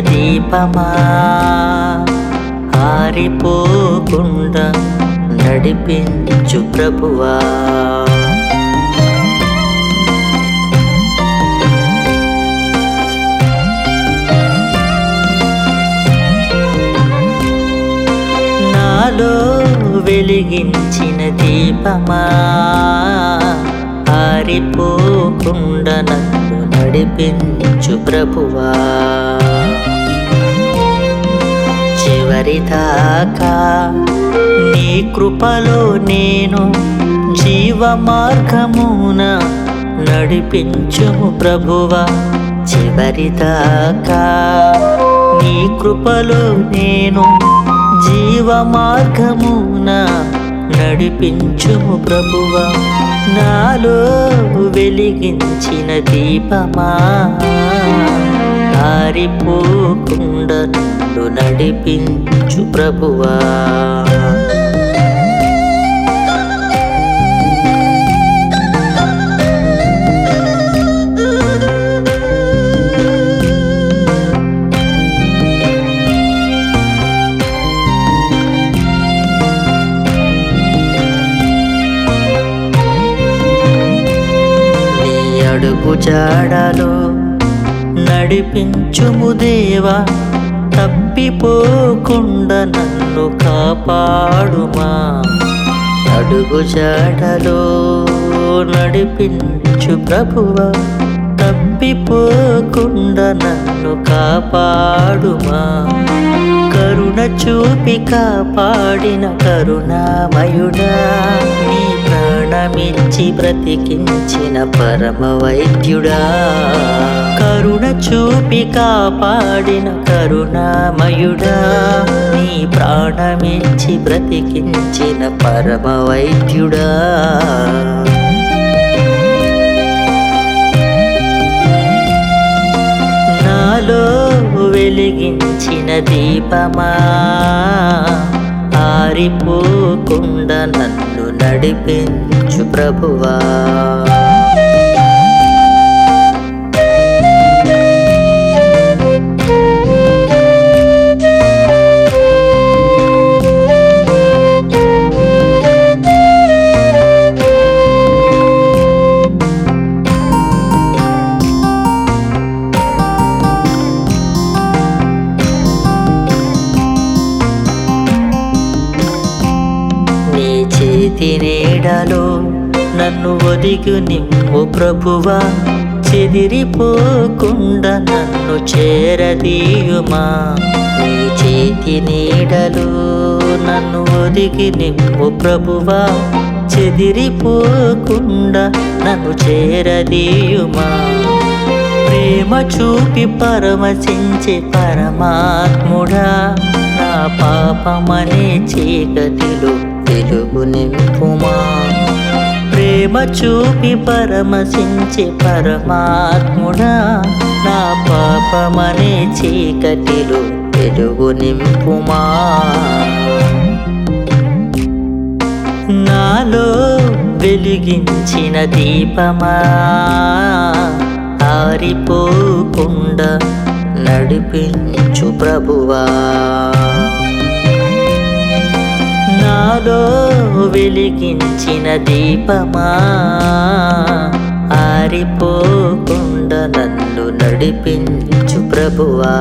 దీపమా? ఆరిపోకుండా నడిపించు ప్రభువా. నాలో వెలిగించిన దీపమా? ఆరిపోకుండా నన్ను నడిపించు ప్రభువా. చివరి దాకా నీ కృపలో నేను జీవ మార్గమున నడిపించుము ప్రభువా. చివరి దాకా నీ కృపలో నేను జీవ మార్గమున నడిపించుము ప్రభువా. నాలో వెలిగించిన దీపమా. ఆరిపోకుండా నడిపించు ప్రభువా. అడుగు జాడలో నడిపించుము దేవా తప్పిపోకుండా నన్ను కాపాడుమా. అడుగు జాడలో నడిపించు ప్రభువా తప్పిపోకుండా నన్ను కాపాడుమా? కరుణ చూపి కాపాడిన కరుణామయుడా నీ ప్రాణమిచ్చి బ్రతికించిన పరమ వైద్యుడా కరుణ చూపి కాపాడిన కరుణామయుడా నీ ప్రాణమిచ్చి బ్రతికించిన పరమ వైద్యుడా దీపమా ఆరిపోకుండా నన్ను నడిపించు ప్రభువా. చేతి నీడలో నన్ను ఒదిగు నిమ్ము ప్రభువా చెదిరిపోకుండా నన్ను చేరదీయుమా. నీ చేతి నీడలో నన్ను ఒదిగి నిమ్ము ప్రభువా చెదిరిపోకుండా నన్ను చేరదీయుమా. ప్రేమ చూపి పరమశించే పరమాత్ముడా నా పాపమనే చీకటిలో వెలుగు నింపుమా? ప్రేమ చూపి పరమశించి పరమాత్ముడా నా పాపమనే చీకటిలో వెలుగు నింపుమా? నాలో వెలిగించిన దీపమా? ఆరిపోకుండా నడిపించు ప్రభువా. నాలో వెలిగించిన దీపమా? ఆరిపోకుండా నన్ను నడిపించు ప్రభువా.